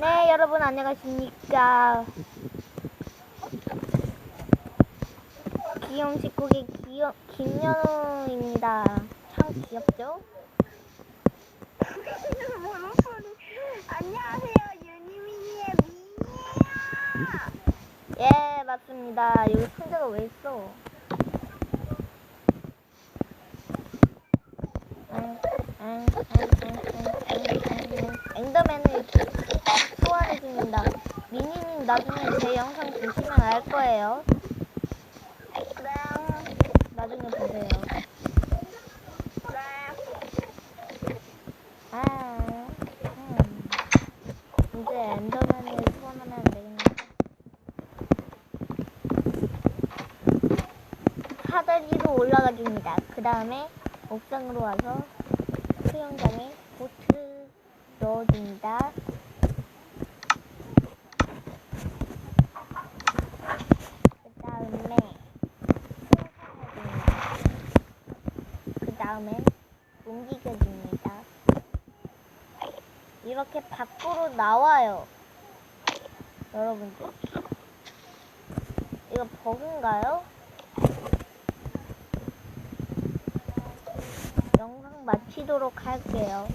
네, 여러분 안녕하십니까. 귀여운 식구의 귀여, 김연우입니다. 참 귀엽죠? 안녕하세요, 유니미니의 미니예요. 예, 맞습니다. 여기 상자가 왜 있어? 응, 응, 응, 응, 응, 응, 응. 엔더맨을 소환해 줍니다. 미니님 나중에 제 영상 보시면 알 거예요. 네, 나중에 보세요. 네. 아, 음. 이제 엔더맨을 소환하면 안 되겠네. 사다리로 올라가 줍니다. 그 다음에 옥상으로 와서 수영장에 보트 넣어줍니다. 그 다음에 그 다음에 움직여줍니다. 이렇게 밖으로 나와요. 여러분들. 이거 버그인가요? 영상 마치도록 할게요.